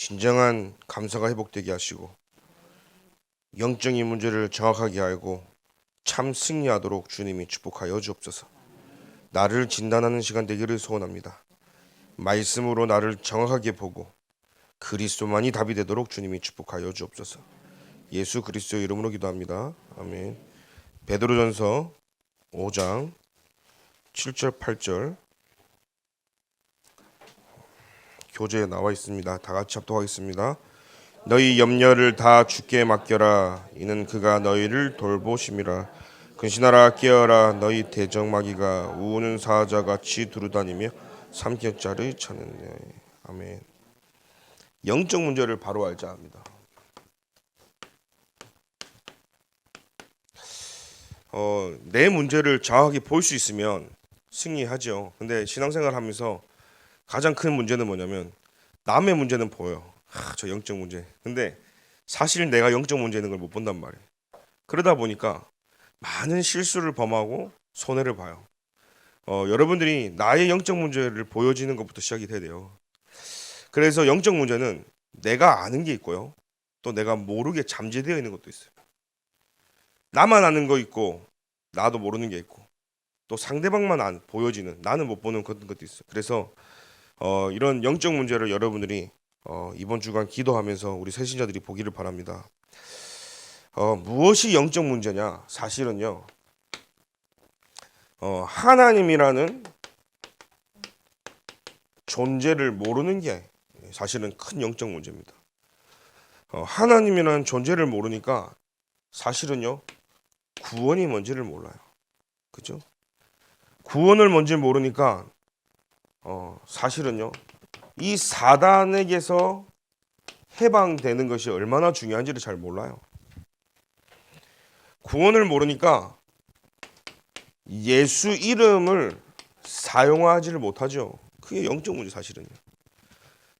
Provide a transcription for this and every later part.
진정한 감사가 회복되게 하시고 영적인 문제를 정확하게 알고 참 승리하도록 주님이 축복하여 주옵소서. 나를 진단하는 시간 되기를 소원합니다. 말씀으로 나를 정확하게 보고 그리스도만이 답이 되도록 주님이 축복하여 주옵소서. 예수 그리스도의 이름으로 기도합니다. 아멘. 베드로전서 5장 7절 8절 교재에 나와 있습니다. 다 같이 합독하겠습니다. 너희 염려를 다 주께 맡겨라. 이는 그가 너희를 돌보심이라. 근신하라 깨어라. 너희 대적마귀가 우는 사자 같이 두루다니며 삼겹살을 찾느냐. 아멘. 영적 문제를 바로 알자 합니다. 어, 내 문제를 정확하게 볼수 있으면 승리하죠. 근데 신앙생활 하면서 가장 큰 문제는 뭐냐면 남의 문제는 보여. 아, 저 영적 문제. 근데 사실 내가 영적 문제 있는 걸 못 본단 말이에요. 그러다 보니까 많은 실수를 범하고 손해를 봐요. 어, 여러분들이 나의 영적 문제를 보여지는 것부터 시작이 돼야 돼요. 그래서 영적 문제는 내가 아는 게 있고요. 또 내가 모르게 잠재되어 있는 것도 있어요. 나만 아는 거 있고 나도 모르는 게 있고 또 상대방만 안 보여지는 나는 못 보는 그런 것도 있어요. 그래서 어, 이런 영적 문제를 여러분들이 어, 이번 주간 기도하면서 우리 새신자들이 보기를 바랍니다. 어, 무엇이 영적 문제냐? 사실은요. 어, 하나님이라는 존재를 모르는 게 사실은 큰 영적 문제입니다. 어, 하나님이라는 존재를 모르니까 사실은요 구원이 뭔지를 몰라요. 그죠? 구원을 뭔지 모르니까 어, 사실은요 이 사단에게서 해방되는 것이 얼마나 중요한지를 잘 몰라요. 구원을 모르니까 예수 이름을 사용하지를 못하죠. 그게 영적 문제 사실은요.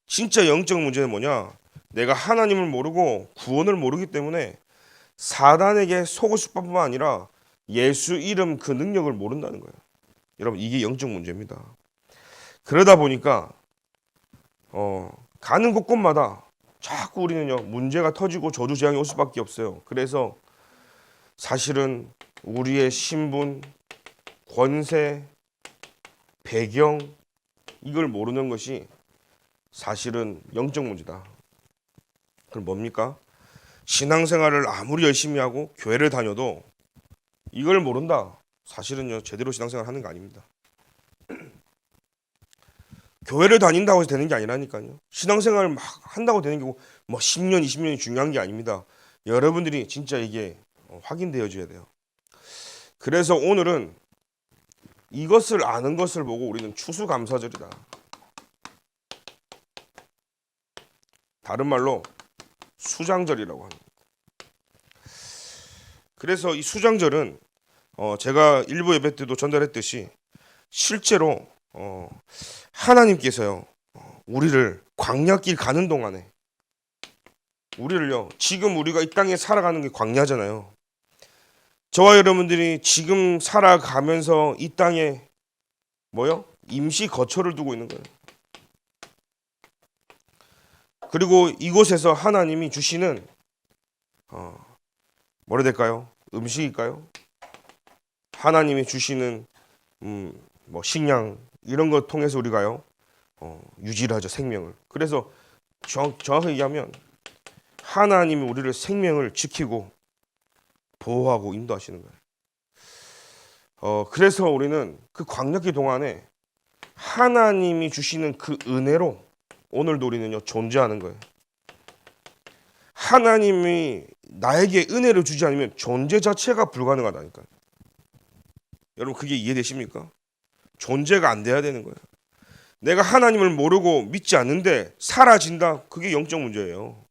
진짜 영적 문제는 뭐냐? 내가 하나님을 모르고 구원을 모르기 때문에 사단에게 속을 수뿐만 아니라 예수 이름 그 능력을 모른다는 거예요. 여러분 이게 영적 문제입니다. 그러다 보니까 어, 가는 곳곳마다 자꾸 우리는요 문제가 터지고 저주 재앙이 올 수밖에 없어요. 그래서 사실은 우리의 신분, 권세, 배경 이걸 모르는 것이 사실은 영적 문제다. 그럼 뭡니까? 신앙생활을 아무리 열심히 하고 교회를 다녀도 이걸 모른다. 사실은요 제대로 신앙생활 하는 거 아닙니다. 교회를 다닌다고 해서 되는 게 아니라니까요. 신앙생활 막 한다고 되는 게뭐 10년, 20년이 중요한 게 아닙니다. 여러분들이 진짜 이게 어, 확인되어져야 돼요. 그래서 오늘은 이것을 아는 것을 보고 우리는 추수감사절이다. 다른 말로 수장절이라고 합니다. 그래서 이 수장절은 어 제가 일부 예배 때도 전달했듯이 실제로 어 하나님께서요 어, 우리를 광야길 가는 동안에 우리를요 지금 우리가 이 땅에 살아가는 게 광야잖아요. 저와 여러분들이 지금 살아가면서 이 땅에 뭐요 임시 거처를 두고 있는 거예요. 그리고 이곳에서 하나님이 주시는 어, 뭐라 될까요? 음식일까요? 하나님이 주시는 음, 뭐 식량 이런 것 통해서 우리가요 어, 유지를 하죠 생명을. 그래서 정, 정확하게 얘기하면 하나님이 우리를 생명을 지키고 보호하고 인도하시는 거예요. 어, 그래서 우리는 그 광역기 동안에 하나님이 주시는 그 은혜로 오늘도 우리는요 존재하는 거예요. 하나님이 나에게 은혜를 주지 않으면 존재 자체가 불가능하다니까. 여러분 그게 이해되십니까? 존재가 안 돼야 되는 거예요. 내가 하나님을 모르고 믿지 않는데 사라진다. 그게 영적 문제예요.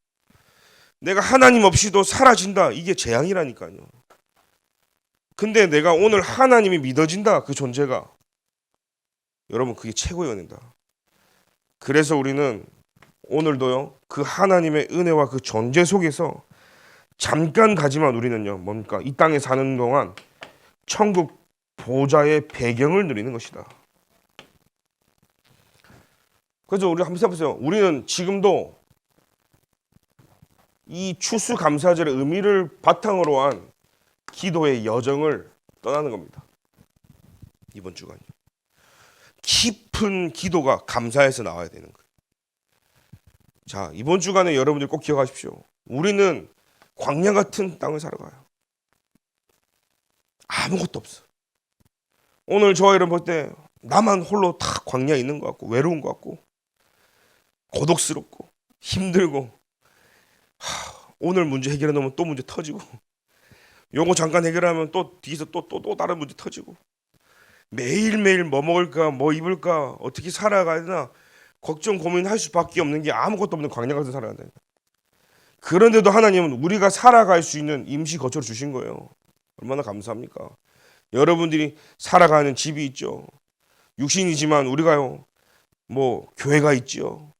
내가 하나님 없이도 사라진다. 이게 재앙이라니까요. 근데 내가 오늘 하나님이 믿어진다. 그 존재가. 여러분 그게 최고의 은혜다. 그래서 우리는 오늘도요 그 하나님의 은혜와 그 존재 속에서 잠깐 가지만 우리는요 뭡니까 이 땅에 사는 동안 천국 보좌의 배경을 누리는 것이다. 그래서 우리 한번 해보세요. 우리는 지금도 이 추수감사절의 의미를 바탕으로 한 기도의 여정을 떠나는 겁니다. 이번 주간요. 깊은 기도가 감사해서 나와야 되는 거예요. 자, 이번 주간에 여러분들 꼭 기억하십시오. 우리는 광야 같은 땅을 살아가요. 아무것도 없어. 오늘 저와 여러분 볼 때 나만 홀로 다 광야 에 있는 것 같고 외로운 것 같고 고독스럽고 힘들고 하, 오늘 문제 해결해 놓으면 또 문제 터지고 요거 잠깐 해결하면 또 뒤에서 또 또 또 다른 문제 터지고 매일매일 뭐 먹을까 뭐 입을까 어떻게 살아가야 되나 걱정 고민할 수밖에 없는 게 아무것도 없는 광야 같은 살아간다. 그런데도 하나님은 우리가 살아갈 수 있는 임시 거처를 주신 거예요. 얼마나 감사합니까? 여러분들이 살아가는 집이 있죠. 육신이지만 우리가요. 뭐 교회가 있죠.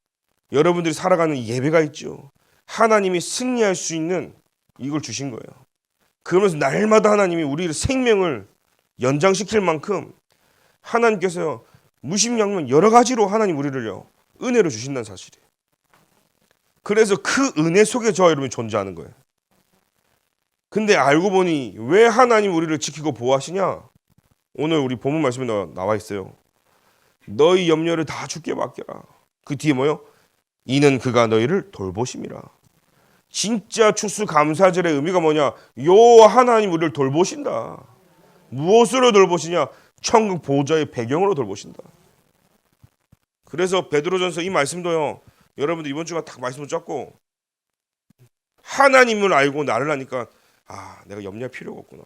여러분들이 살아가는 예배가 있죠. 하나님이 승리할 수 있는 이걸 주신 거예요. 그러면서 날마다 하나님이 우리의 생명을 연장시킬 만큼 하나님께서 무심양면 여러 가지로 하나님 우리를요 은혜로 주신다는 사실이에요. 그래서 그 은혜 속에 저 여러분이 존재하는 거예요. 근데 알고 보니 왜 하나님 우리를 지키고 보호하시냐? 오늘 우리 본문 말씀에 나- 나와 있어요. 너희 염려를 다 주께 맡겨라. 그 뒤에 뭐요? 이는 그가 너희를 돌보심이라. 진짜 추수 감사절의 의미가 뭐냐? 요 하나님 우리를 돌보신다. 무엇으로 돌보시냐? 천국 보좌의 배경으로 돌보신다. 그래서 베드로전서 이 말씀도요. 여러분들 이번 주가 딱 말씀을 짰고 하나님을 알고 나를 아니까 아 내가 염려할 필요가 없구나.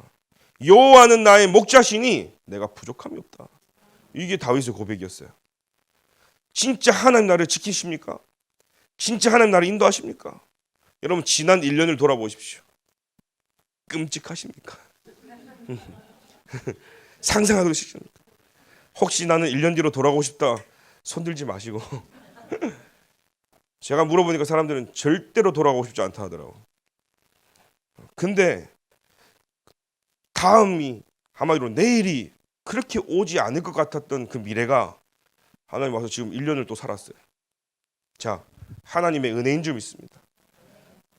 여호와는 나의 목자시니 내가 부족함이 없다. 이게 다윗의 고백이었어요. 진짜 하나님 나를 지키십니까? 진짜 하나님 나를 인도하십니까? 여러분 지난 1년을 돌아보십시오. 끔찍하십니까? 상상하기 싫습니까? 혹시 나는 1년 뒤로 돌아가고 싶다. 손들지 마시고. 제가 물어보니까 사람들은 절대로 돌아가고 싶지 않다 하더라고. 근데 다음이 한마디로 내일이 그렇게 오지 않을 것 같았던 그 미래가 하나님 와서 지금 1년을 또 살았어요. 자, 하나님의 은혜인 줄 믿습니다.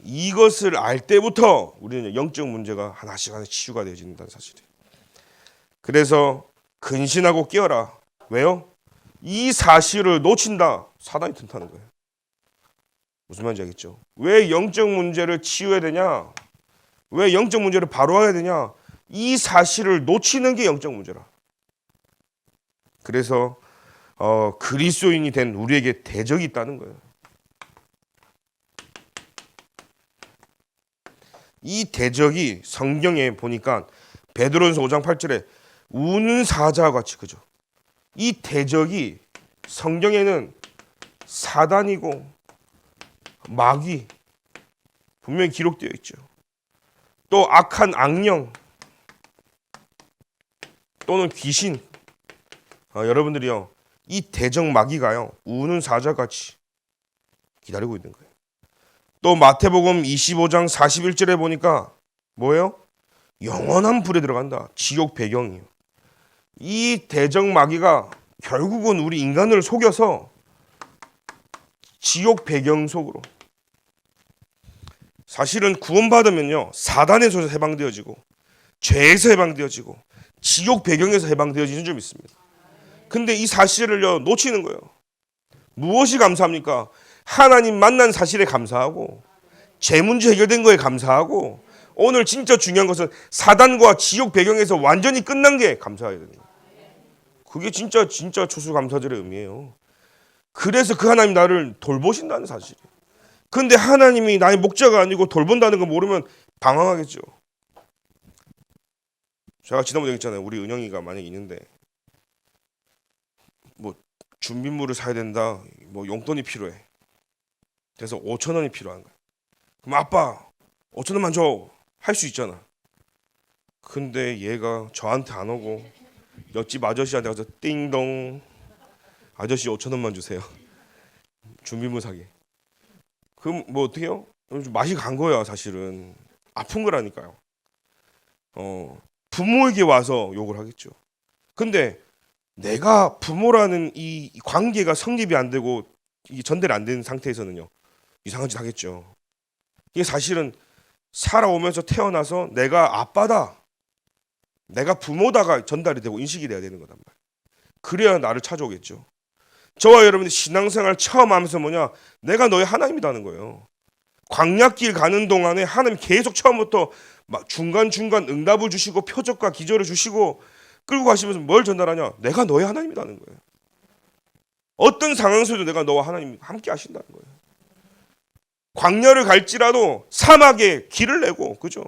이것을 알 때부터 우리는 영적 문제가 하나씩 하나씩 치유가 되어진다는 사실이에요. 그래서 근신하고 깨어라. 왜요? 이 사실을 놓친다. 사단이 튼다는 거예요. 무슨 말인지 알겠죠? 왜 영적 문제를 치유해야 되냐? 왜 영적 문제를 바로 해야 되냐? 이 사실을 놓치는 게 영적 문제라. 그래서 어, 그리스도인이 된 우리에게 대적이 있다는 거예요. 이 대적이 성경에 보니까 베드로전서 5장 8절에 우는 사자와 같이 그죠. 이 대적이 성경에는 사단이고 마귀 분명히 기록되어 있죠. 또 악한 악령 또는 귀신 아, 여러분들이요 이 대적 마귀가요 우는 사자같이 기다리고 있는 거예요. 또 마태복음 25장 41절에 보니까 뭐예요? 영원한 불에 들어간다. 지옥 배경이요. 이 대적 마귀가 결국은 우리 인간을 속여서 지옥 배경 속으로 사실은 구원받으면요 사단에서 해방되어지고 죄에서 해방되어지고 지옥 배경에서 해방되어지는 줄 믿습니다. 근데 이 사실을요 놓치는 거예요. 무엇이 감사합니까? 하나님 만난 사실에 감사하고 제 문제 해결된 거에 감사하고 오늘 진짜 중요한 것은 사단과 지옥 배경에서 완전히 끝난 게 감사해야 됩니다. 그게 진짜 진짜 추수감사절의 의미예요. 그래서 그 하나님 나를 돌보신다는 사실. 근데 하나님이 나의 목자가 아니고 돌본다는 거 모르면 방황하겠죠. 제가 지난번에 얘기했잖아요. 우리 은영이가 만약에 있는데 뭐 준비물을 사야 된다. 뭐 용돈이 필요해. 그래서 5천 원이 필요한 거야. 그럼 아빠 5천 원만 줘. 할 수 있잖아. 근데 얘가 저한테 안 오고 옆집 아저씨한테 가서 띵동 아저씨 5천 원만 주세요. 준비물 사기. 그럼 뭐 어떻게 해요? 좀 맛이 간 거야 사실은 아픈 거라니까요. 어 부모에게 와서 욕을 하겠죠. 근데 내가 부모라는 이 관계가 성립이 안 되고 이 전달이 안 되는 상태에서는요 이상한 짓 하겠죠. 이게 사실은 살아오면서 태어나서 내가 아빠다. 내가 부모다가 전달이 되고 인식이 돼야 되는 거단 말이야. 그래야 나를 찾아오겠죠. 저와 여러분이 신앙생활 처음 하면서 뭐냐? 내가 너의 하나님이라는 거예요. 광약길 가는 동안에 하나님 계속 처음부터 막 중간중간 응답을 주시고 표적과 기절을 주시고 끌고 가시면서 뭘 전달하냐? 내가 너의 하나님이라는 거예요. 어떤 상황에서도 내가 너와 하나님 함께 하신다는 거예요. 광야를 갈지라도 사막에 길을 내고 그죠?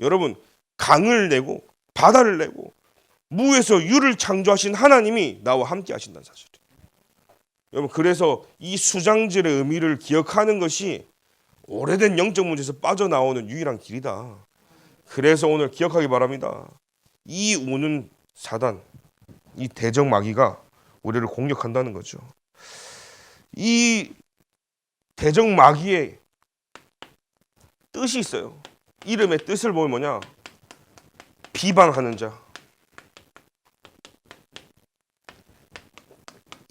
여러분 강을 내고 바다를 내고 무에서 유를 창조하신 하나님이 나와 함께 하신다는 사실. 여러분 그래서 이 수장질의 의미를 기억하는 것이 오래된 영적 문제에서 빠져나오는 유일한 길이다. 그래서 오늘 기억하기 바랍니다. 이 우는 사단, 이 대적 마귀가 우리를 공격한다는 거죠. 이 대적 마귀의 뜻이 있어요. 이름의 뜻을 보면 뭐냐? 비방하는 자.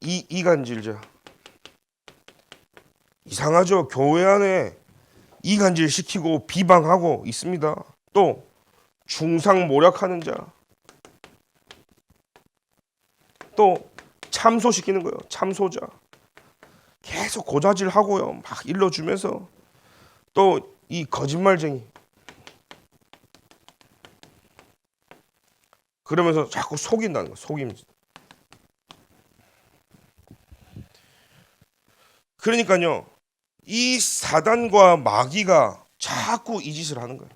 이 이간질자. 이상하죠. 교회 안에 이간질 시키고 비방하고 있습니다. 또 중상 모략하는 자. 또 참소시키는 거예요. 참소자. 계속 고자질 하고요. 막 일러주면서 또 이 거짓말쟁이. 그러면서 자꾸 속인다는 거. 속임. 그러니까요. 이 사단과 마귀가 자꾸 이 짓을 하는 거예요.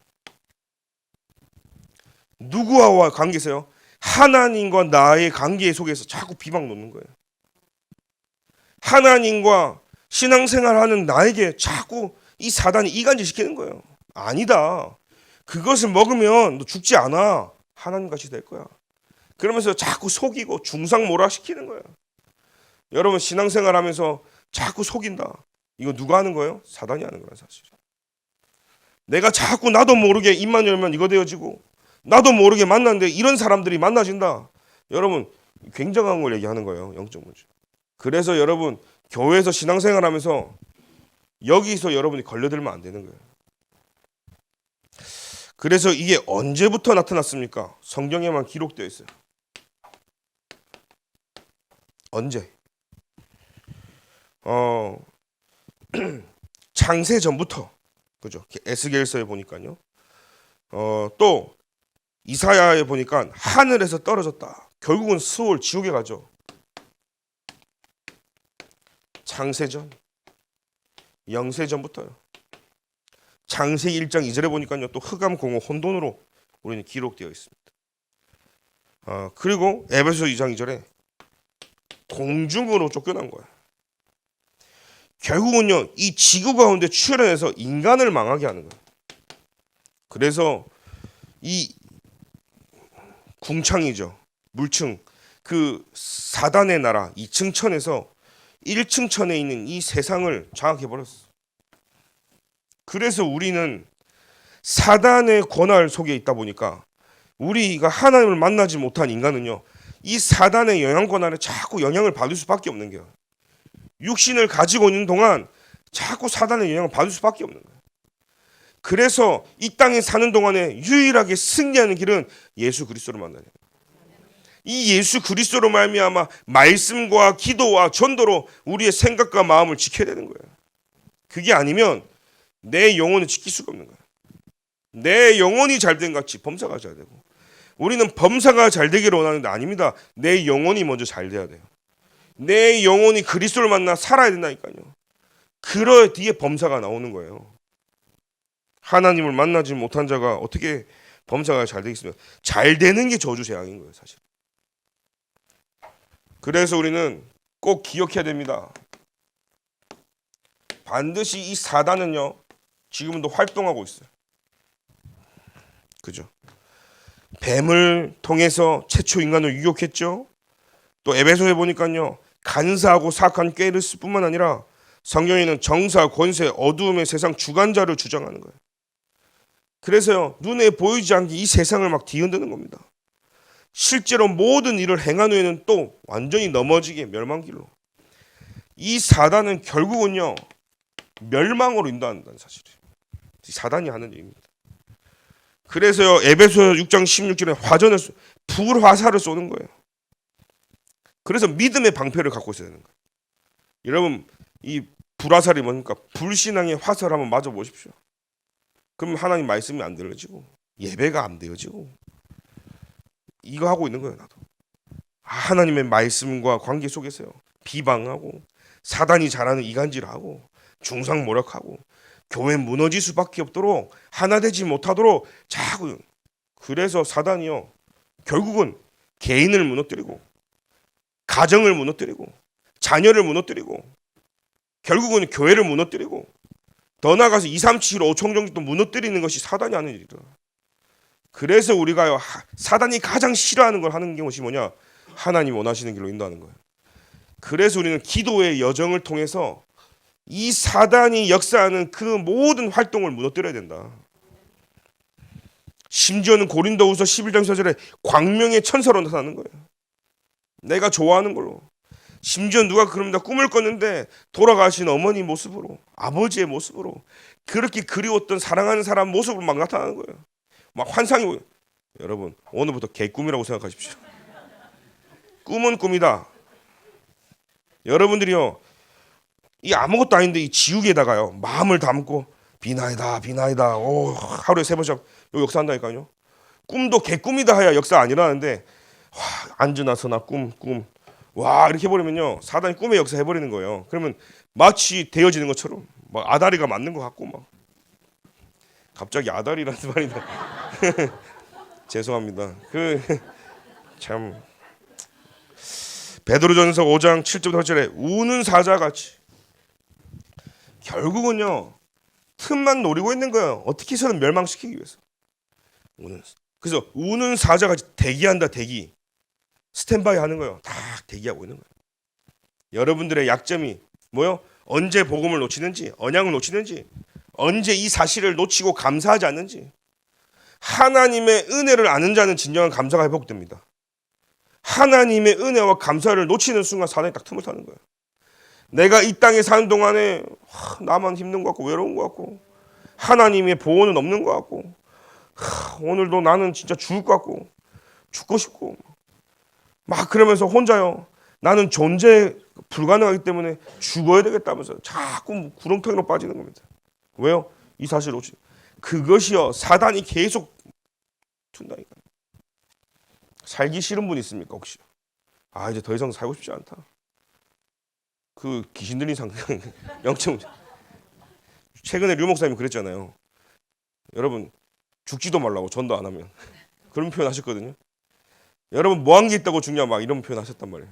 누구와 관계세요? 하나님과 나의 관계 속에서 자꾸 비방 놓는 거예요. 하나님과 신앙생활하는 나에게 자꾸 이 사단이 이간질 시키는 거예요. 아니다. 그것을 먹으면 너 죽지 않아. 하나님 같이 될 거야. 그러면서 자꾸 속이고 중상모략 시키는 거예요. 여러분 신앙생활하면서 자꾸 속인다. 이거 누가 하는 거예요? 사단이 하는 거야 사실. 내가 자꾸 나도 모르게 입만 열면 이거 되어지고 나도 모르게 만났는데 이런 사람들이 만나진다. 여러분 굉장한 걸 얘기하는 거예요 영적 문제. 그래서 여러분 교회에서 신앙생활하면서 여기서 여러분이 걸려들면 안 되는 거예요. 그래서 이게 언제부터 나타났습니까? 성경에만 기록되어 있어요. 언제? 어 창세 전부터 그죠? 에스겔서에 보니까요. 어 또 이사야에 보니까 하늘에서 떨어졌다. 결국은 수월 지옥에 가죠. 창세전, 영세전부터요. 창세기 1장 2절에 보니까요. 또 흑암 공허 혼돈으로 우리는 기록되어 있습니다. 어, 그리고 에베소 2장 2절에 공중으로 쫓겨난 거야. 결국은요. 이 지구 가운데 출현해서 인간을 망하게 하는 거야. 그래서 이 궁창이죠. 물층 그 사단의 나라 2층 천에서 1층 천에 있는 이 세상을 장악해 버렸어. 그래서 우리는 사단의 권할 속에 있다 보니까 우리가 하나님을 만나지 못한 인간은요. 이 사단의 영향권 아래 자꾸 영향을 받을 수밖에 없는 거예요. 육신을 가지고 있는 동안 자꾸 사단의 영향을 받을 수밖에 없는 거예요. 그래서 이 땅에 사는 동안에 유일하게 승리하는 길은 예수 그리스도를 만나는. 이 예수 그리스도로 말미암아 말씀과 기도와 전도로 우리의 생각과 마음을 지켜야 되는 거예요. 그게 아니면 내 영혼을 지킬 수가 없는 거예요. 내 영혼이 잘된 같이 범사가 잘 되고 우리는 범사가 잘 되기를 원하는데 아닙니다. 내 영혼이 먼저 잘 돼야 돼요. 내 영혼이 그리스도를 만나 살아야 된다니까요. 그럴 뒤에 범사가 나오는 거예요. 하나님을 만나지 못한 자가 어떻게 범사가 잘 되겠습니까? 잘 되는 게 저주 재앙인 거예요, 사실. 그래서 우리는 꼭 기억해야 됩니다. 반드시 이 사단은요, 지금도 활동하고 있어요. 그죠? 뱀을 통해서 최초 인간을 유혹했죠. 또 에베소에 보니까요, 간사하고 사악한 꾀르스뿐만 아니라 성경에는 정사, 권세, 어두움의 세상 주관자를 주장하는 거예요. 그래서요, 눈에 보이지 않게 이 세상을 막 뒤흔드는 겁니다. 실제로 모든 일을 행한 후에는 또 완전히 넘어지게 멸망길로. 이 사단은 결국은요, 멸망으로 인도한다는 사실이에요. 사단이 하는 얘기입니다. 그래서 에베소 6장 16절에 화전을 쏘- 불화살을 쏘는 거예요. 그래서 믿음의 방패를 갖고 있어야 되는 거예요. 여러분 이 불화살이 뭡니까? 불신앙의 화살 한번 맞아 보십시오. 그럼 하나님 말씀이 안 들려지고 예배가 안 되어지고 이거 하고 있는 거예요 나도. 아, 하나님의 말씀과 관계 속에서요 비방하고 사단이 잘하는 이간질하고 중상 모략하고 교회 무너질 수밖에 없도록 하나 되지 못하도록 자꾸 그래서 사단이요 결국은 개인을 무너뜨리고 가정을 무너뜨리고 자녀를 무너뜨리고 결국은 교회를 무너뜨리고 더 나아가서 2, 3, 7, 5총 정도 무너뜨리는 것이 사단이 하는 일이다. 그래서 우리가요 하- 사단이 가장 싫어하는 걸 하는 것이 뭐냐 하나님 원하시는 길로 인도하는 거예요. 그래서 우리는 기도의 여정을 통해서 이 사단이 역사하는 그 모든 활동을 무너뜨려야 된다. 심지어는 고린도후서 11장 4절에 광명의 천사로 나타나는 거예요. 내가 좋아하는 걸로. 심지어 누가 그럽니다. 꿈을 꿨는데 돌아가신 어머니 모습으로 아버지의 모습으로 그렇게 그리웠던 사랑하는 사람 모습으로 막 나타나는 거예요. 막 환상이 보여. 여러분 오늘부터 개꿈이라고 생각하십시오. 꿈은 꿈이다. 여러분들이요 이 아무것도 아닌데 이 지우개에다가요 마음을 담고 비나이다 비나이다 오 하루에 세 번씩 요 역사한다니까요. 꿈도 개꿈이다 해야 역사 아니라는데 와 앉으나 서 나 꿈 꿈 와 이렇게 해버리면요 사단이 꿈의 역사 해버리는 거예요. 그러면 마치 되어지는 것처럼 막 아다리가 맞는 것 같고 막 갑자기 아다리라는 말이 나 죄송합니다. 그 참 베드로전서 5장 7절부터 8절에 우는 사자같이 결국은요 틈만 노리고 있는 거예요. 어떻게 해서든 멸망시키기 위해서. 우는 그래서 우는 사자같이 대기한다 대기 스탠바이 하는 거예요. 다 대기하고 있는 거예요. 여러분들의 약점이 뭐요? 언제 복음을 놓치는지, 언약을 놓치는지, 언제 이 사실을 놓치고 감사하지 않는지. 하나님의 은혜를 아는 자는 진정한 감사가 회복됩니다. 하나님의 은혜와 감사를 놓치는 순간 사단이 딱 틈을 타는 거예요. 내가 이 땅에 사는 동안에 하, 나만 힘든 것 같고 외로운 것 같고 하나님의 보호는 없는 것 같고 하, 오늘도 나는 진짜 죽을 것 같고 죽고 싶고 막 그러면서 혼자요. 나는 존재 불가능하기 때문에 죽어야 되겠다면서 자꾸 구렁텅이로 빠지는 겁니다. 왜요? 이 사실 오지. 그것이요 사단이 계속 둔다니까. 살기 싫은 분 있습니까 혹시? 아 이제 더 이상 살고 싶지 않다. 그 귀신 들린 상태 영적 최근에 류 목사님이 그랬잖아요. 여러분 죽지도 말라고 전도 안 하면 그런 표현 하셨거든요. 여러분 뭐한 게 있다고 죽냐 막 이런 표현 하셨단 말이에요.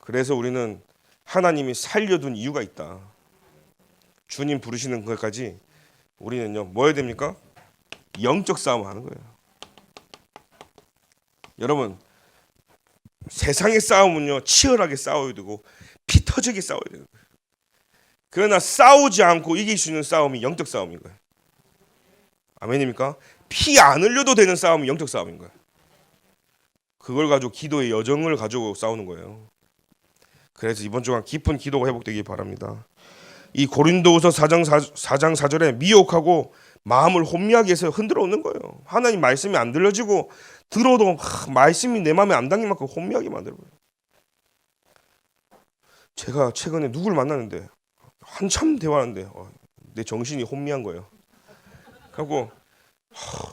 그래서 우리는 하나님이 살려둔 이유가 있다. 주님 부르시는 것까지 우리는요 뭐 해야 됩니까? 영적 싸움을 하는 거예요. 여러분 세상의 싸움은요 치열하게 싸워야 되고 피 터지게 싸워야 되는 거예요. 그러나 싸우지 않고 이길 수 있는 싸움이 영적 싸움인 거예요. 아멘입니까? 피 안 흘려도 되는 싸움이 영적 싸움인 거예요. 그걸 가지고 기도의 여정을 가지고 싸우는 거예요. 그래서 이번 주간 깊은 기도가 회복되기 바랍니다. 이 고린도후서 4장 4, 장 4절에 미혹하고 마음을 혼미하게 해서 흔들어 놓는 거예요. 하나님 말씀이 안 들려지고 들어도 하, 말씀이 내 마음에 안 당길 만큼 혼미하게 만들어 버려요. 제가 최근에 누구를 만났는데 한참 대화하는데 어, 내 정신이 혼미한 거예요. 그리고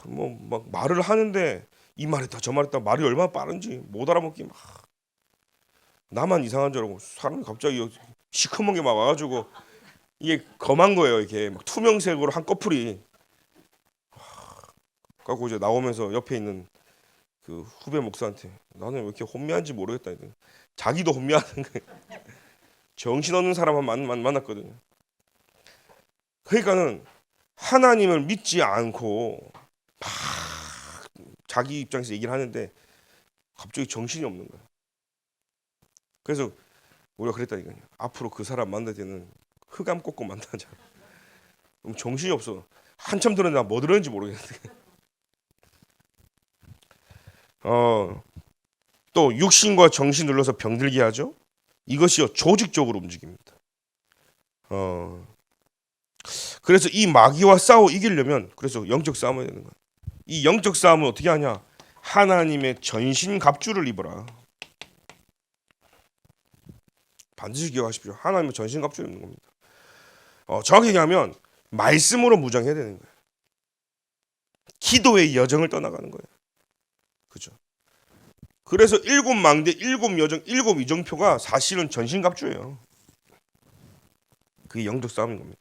뭐막 말을 하는데 이 말했다 저 말했다 말이 얼마나 빠른지 못 알아먹기 막. 나만 이상한 줄 알고 사람이 갑자기 시커먼 게 막 와가지고 이게 검한 거예요 이게. 막 투명색으로 한 꺼풀이. 갖고 이제 나오면서 옆에 있는 그 후배 목사한테 나는 왜 이렇게 혼미한지 모르겠다 했더니 자기도 혼미하는 거예요. 정신 없는 사람 만, 만 만났거든요. 그러니까는 하나님을 믿지 않고 막 자기 입장에서 얘기를 하는데 갑자기 정신이 없는 거예요. 그래서 우리가 그랬다니까요. 앞으로 그 사람 만날 때는 흑암 꽂고 만나자. 그럼 정신이 없어. 한참 들었는데 뭐 들었는지 모르겠는데. 어, 또 육신과 정신 눌러서 병들게 하죠. 이것이요 조직적으로 움직입니다. 어. 그래서 이 마귀와 싸워 이기려면 그래서 영적 싸움을 되는 거야. 이 영적 싸움은 어떻게 하냐? 하나님의 전신 갑주를 입어라. 반드시 기억하십시오. 하나님의 전신 갑주를 입는 겁니다. 어, 정확히 얘기하면 말씀으로 무장해야 되는 거예요. 기도의 여정을 떠나가는 거예요. 그죠? 그래서 일곱 망대, 일곱 여정, 일곱 이정표가 사실은 전신갑주예요. 그게 영적 싸움인 겁니다.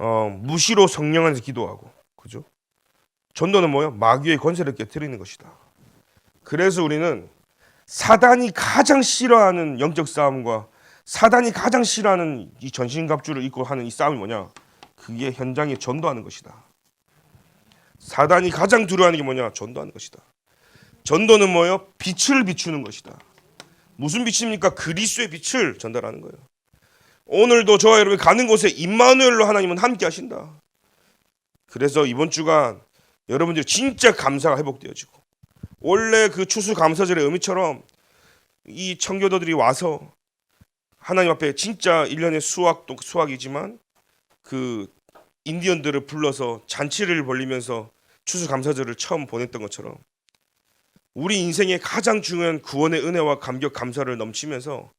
어, 무시로 성령 안에서 기도하고? 전도는 뭐요? 마귀의 권세를 깨뜨리는 것이다. 그래서 우리는 사단이 가장 싫어하는 영적 싸움과 사단이 가장 싫어하는 이 전신갑주를 입고 하는 이 싸움이 뭐냐? 그게 현장에 전도하는 것이다. 사단이 가장 두려워하는 게 뭐냐? 전도하는 것이다. 전도는 뭐예요? 빛을 비추는 것이다. 무슨 빛입니까? 그리스도의 빛을 전달하는 거예요. 오늘도 저와 여러분이 가는 곳에 임마누엘로 하나님은 함께 하신다. 그래서 이번 주간 여러분들이 진짜 감사가 회복되어지고 원래 그 추수 감사절의 의미처럼 이 청교도들이 와서 하나님 앞에 진짜 1년의 수학도 수학이지만 그 인디언들을 불러서 잔치를 벌리면서 추수 감사절을 처음 보냈던 것처럼 우리 인생의 가장 중요한 구원의 은혜와 감격 감사를 넘치면서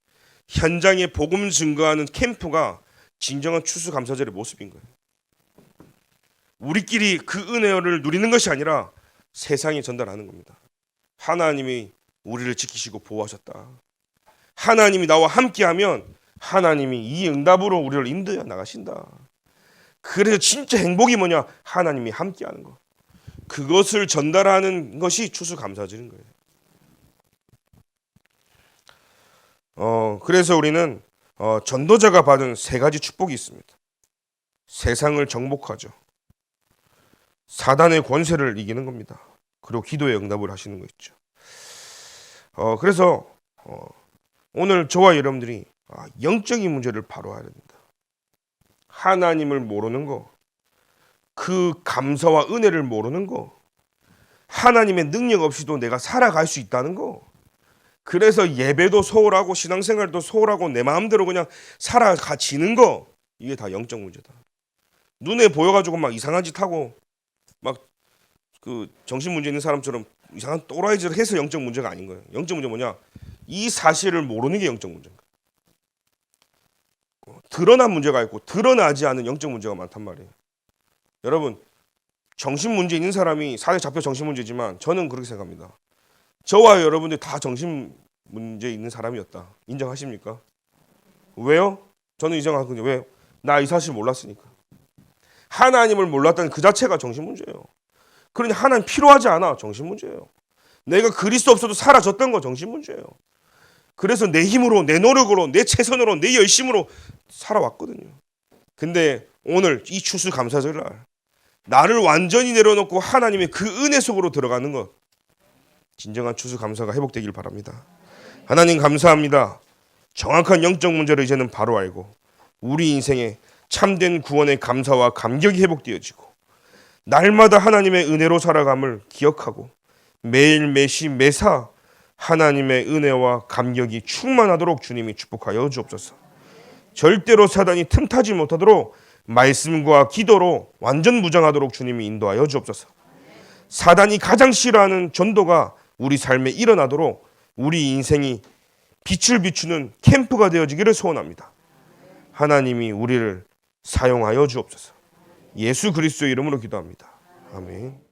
현장에 복음 증거하는 캠프가 진정한 추수 감사절의 모습인 거예요. 우리끼리 그 은혜를 누리는 것이 아니라 세상에 전달하는 겁니다. 하나님이 우리를 지키시고 보호하셨다. 하나님이 나와 함께하면 하나님이 이 응답으로 우리를 인도해 나가신다. 그래서 진짜 행복이 뭐냐? 하나님이 함께하는 거. 그것을 전달하는 것이 추수감사절인 거예요. 어, 그래서 우리는 어, 전도자가 받은 세 가지 축복이 있습니다. 세상을 정복하죠. 사단의 권세를 이기는 겁니다. 그리고 기도의 응답을 하시는 거 있죠. 어, 그래서 어, 오늘 저와 여러분들이 아, 영적인 문제를 바로 알아야 됩니다. 하나님을 모르는 거, 그 감사와 은혜를 모르는 거, 하나님의 능력 없이도 내가 살아갈 수 있다는 거. 그래서 예배도 소홀하고 신앙생활도 소홀하고 내 마음대로 그냥 살아가지는 거 이게 다 영적 문제다. 눈에 보여가지고 막 이상한 짓 하고 막 그 정신 문제 있는 사람처럼 이상한 또라이질을 해서 영적 문제가 아닌 거예요. 영적 문제 뭐냐? 이 사실을 모르는 게 영적 문제인 거예요. 드러난 문제가 있고 드러나지 않은 영적 문제가 많단 말이에요. 여러분 정신 문제 있는 사람이 사회 잡혀 정신 문제지만 저는 그렇게 생각합니다. 저와 여러분들 다 정신 문제 있는 사람이었다. 인정하십니까? 왜요? 저는 인정하거든요. 왜요? 나이 사실 몰랐으니까. 하나님을 몰랐다는 그 자체가 정신 문제예요. 그러니 하나님 필요하지 않아. 정신 문제예요. 내가 그리스도 없어도 사라졌던 거 정신 문제예요. 그래서 내 힘으로, 내 노력으로, 내 최선으로, 내 열심으로 살아왔거든요. 근데 오늘 이 추수 감사절 날 나를 완전히 내려놓고 하나님의 그 은혜 속으로 들어가는 것 진정한 추수 감사가 회복되길 바랍니다. 하나님 감사합니다. 정확한 영적 문제를 이제는 바로 알고 우리 인생에 참된 구원의 감사와 감격이 회복되어지고 날마다 하나님의 은혜로 살아감을 기억하고 매일 매시 매사 하나님의 은혜와 감격이 충만하도록 주님이 축복하여 주옵소서. 절대로 사단이 틈타지 못하도록 말씀과 기도로 완전 무장하도록 주님이 인도하여 주옵소서. 사단이 가장 싫어하는 전도가 우리 삶에 일어나도록 우리 인생이 빛을 비추는 캠프가 되어지기를 소원합니다. 하나님이 우리를 사용하여 주옵소서. 예수 그리스도의 이름으로 기도합니다. 아멘.